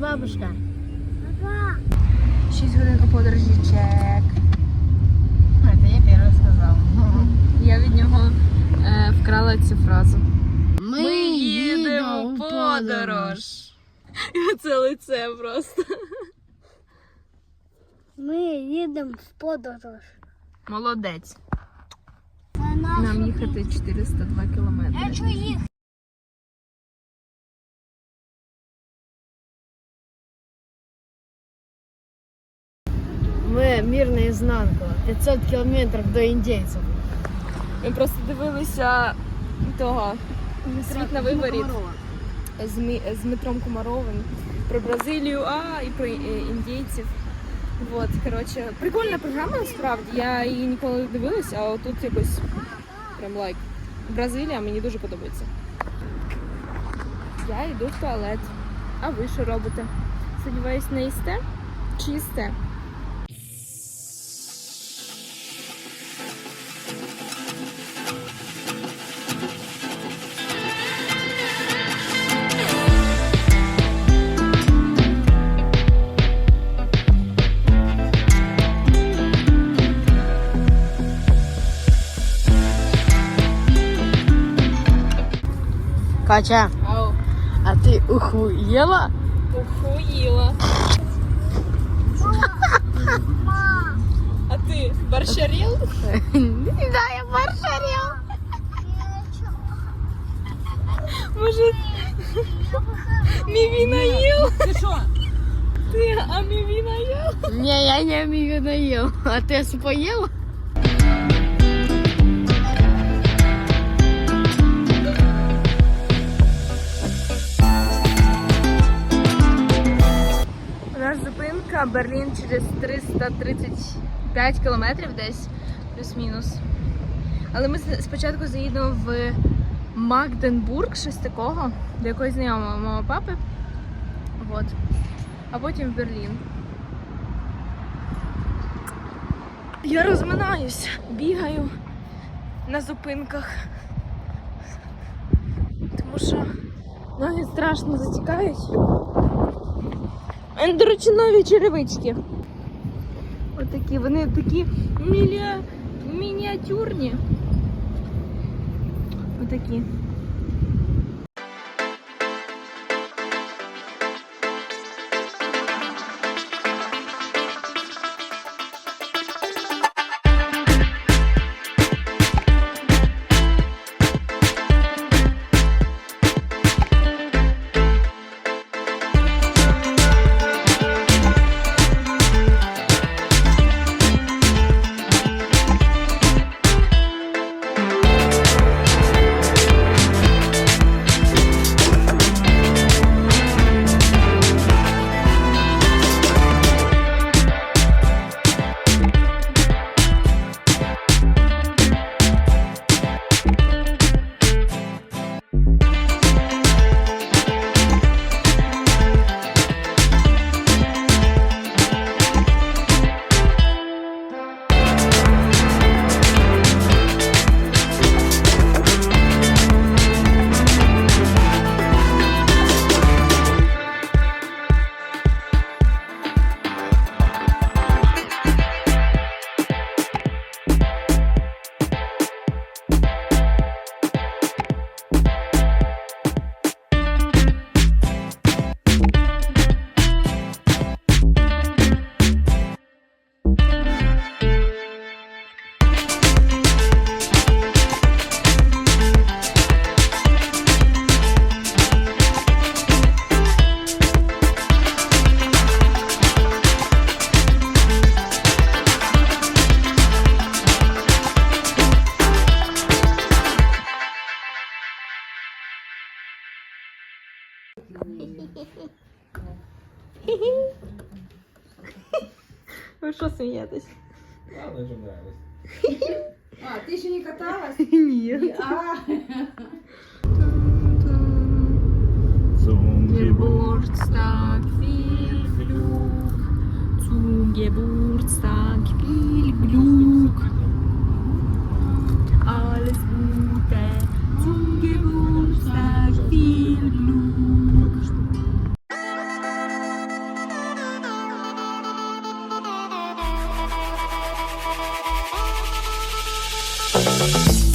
Пока, бабушка. 6 годин у подорожі чек. Это я первый сказал. Я від нього е, вкрала цю фразу. Мы, Це лице просто. Ми їдемо в подорож. Молодець. Це наш Нам їхати 402 кілометри. Наизнанку. 500 километров до индейцев. Ми просто дивилися того світ на виворіт з, Мі- з Дмитром Комаровим про Бразилію, а і про індійців. Вот, коротше, прикольна програма насправді. Я її ніколи не дивилася, а отут якось прям лайк. Бразилія мені дуже подобається. Я йду в туалет. А ви що робите? Сподіваюсь, не їсте? Чи їсте? Катя, Ау, а ты ухуела? охуїла. А ти борщаріл? Да, я борщарел. Може, мівіна їв? Ти що? Ти, а мівіна їв? Не, я не имею наел. А ты споел? Берлін через 335 кілометрів десь, плюс-мінус. Але ми спочатку заїдемо в Магденбург, щось такого, до якоїсь знайомої мого папи. Вот. А потім в Берлін. Я розминаюсь, бігаю на зупинках. Тому що ноги страшно затікають. А, До речі, нові черевички. Отакі, вони такі мініатюрні. Отакі. Ви що смієтесь? Ладно, що нравилось. А, ти ще не каталась? Ні. А. Geburtstag viel Glück, zum Geburtstag viel Glück, alles Gute zum Geburtstag. you